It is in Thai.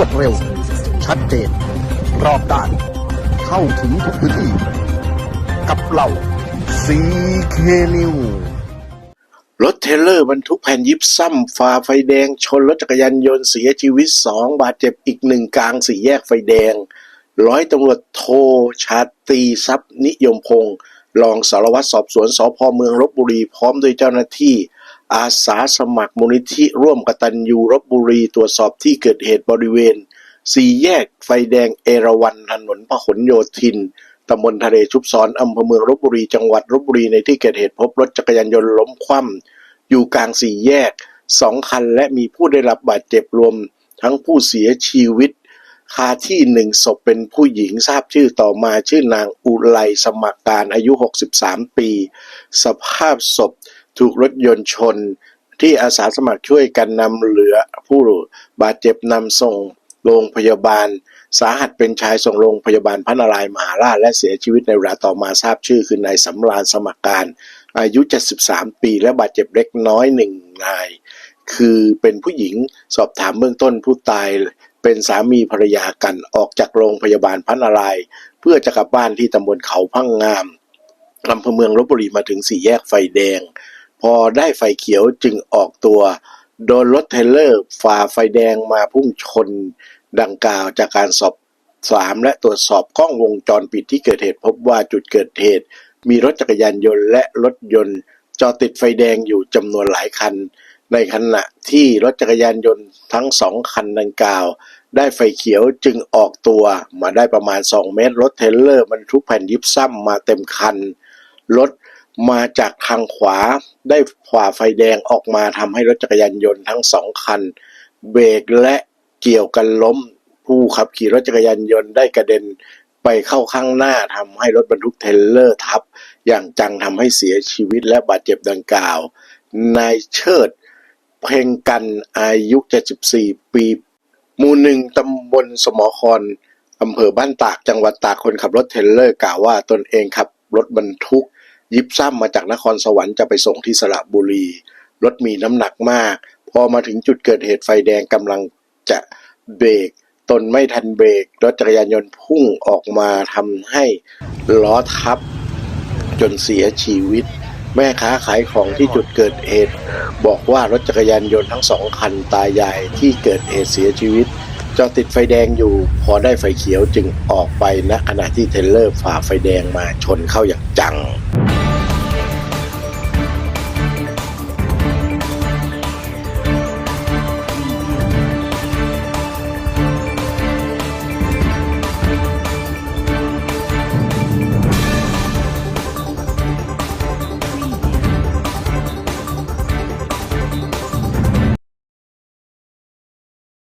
วดเร็ว ชัดเจน รอบด้าน เข้าถึงทุกพื้นที่ กับเราซีเคนิวรถเทรลเลอร์บรรทุกแผ่นยิบซ้ำฝ่าไฟแดง ชนรถจักรยานยนต์เสียชีวิตสองบาดเจ็บอีกหนึ่งกลางสี่แยกไฟแดง ร้อยตำรวจโทชาตีทรัพย์นิยมพงศ์รองสารวัตรสอบสวนสพเมืองลบบุรีพร้อมด้วยเจ้าหน้าที่ อาสาสมัครมูลนิธิร่วมกตัญญูลบบุรีตรวจสอบที่เกิดเหตุบริเวณ สี่แยกไฟแดงเอราวัณถนนพหลโยธินตำบลทะเลชุบซ้อนอำเภอเมืองลบบุรีจังหวัดลบบุรีในที่เกิดเหตุพบรถจักรยานยนต์ล้มคว่ำอยู่กลางสี่แยกสองคันและมีผู้ได้รับบาดเจ็บรวม ทั้งผู้เสียชีวิต คาที่หนึ่งศพเป็นผู้หญิงทราบชื่อต่อมาชื่อนางอุไลสมัครการอายุ 63 ปี สภาพศพ ถูกรถยนต์ชน ที่อาสาสมัครช่วยกันนำเหลือผู้บาดเจ็บนำส่งโรงพยาบาล สาหัสเป็นชายส่งโรงพยาบาลพระนารายมหาราชและเสียชีวิตในเวลาต่อมาทราบชื่อคือนายสำราญสมัครการ อายุ 73 ปี และบาดเจ็บเล็กน้อยหนึ่งนาย คือเป็นผู้หญิงสอบถามเบื้องต้นผู้ตายเป็นสามีภรรยากันออกจากโรงพยาบาลพระนารายเพื่อจะกลับบ้านที่ตำบลเขาพังงามอำเภอเมืองลบบุรีมาถึงสี่แยกไฟแดง พอได้ไฟเขียวจึงออกตัว โดนรถเทรลเลอร์ฝ่าไฟแดงมาพุ่งชนดังกล่าวจากการสอบสามและตรวจสอบกล้องวงจรปิดที่เกิดเหตุพบว่าจุดเกิดเหตุ มีรถจักรยานยนต์และรถยนต์จอดติดไฟแดงอยู่จำนวนหลายคัน ในขณะที่รถจักรยานยนต์ทั้งสองคันดังกล่าว ได้ไฟเขียวจึงออกตัวมาได้ประมาณ 2 เมตร รถเทรลเลอร์บรรทุกแผ่นยิบซ้ำมาเต็มคัน รถ มาจากทางขวาได้ฝ่าไฟแดงออกมาทำให้รถจักรยานยนต์ทั้งสองคัน เบรกและเกี่ยวกันล้ม ผู้ขับขี่รถจักรยานยนต์ได้กระเด็นไปเข้าข้างหน้าทำให้รถบรรทุกเทรลเลอร์ทับ อย่างจังทำให้เสียชีวิตและบาดเจ็บดังกล่าวนายเชิด เพ่งกันอายุ 74 ปีหมู่หนึ่งตำบลสมอคอนอำเภอบ้านตากจังหวัดตากคนขับรถเทรลเลอร์กล่าวว่าตนเองขับรถบรรทุก ยิบซ้ำมาจากนครสวรรค์จะไปส่งที่สระบุรี รถมีน้ำหนักมาก พอมาถึงจุดเกิดเหตุไฟแดงกำลังจะเบรก ตนไม่ทันเบรก รถจักรยานยนต์พุ่งออกมาทำให้ล้อทับ จนเสียชีวิต แม่ค้าขายของที่จุดเกิดเหตุ บอกว่ารถจักรยานยนต์ทั้งสองคันตายายที่เกิดเหตุเสียชีวิต จอดติดไฟแดงอยู่ พอได้ไฟเขียวจึงออกไปณขณะที่เทเลอร์ฝ่าไฟแดงมาชนเข้าอย่างจัง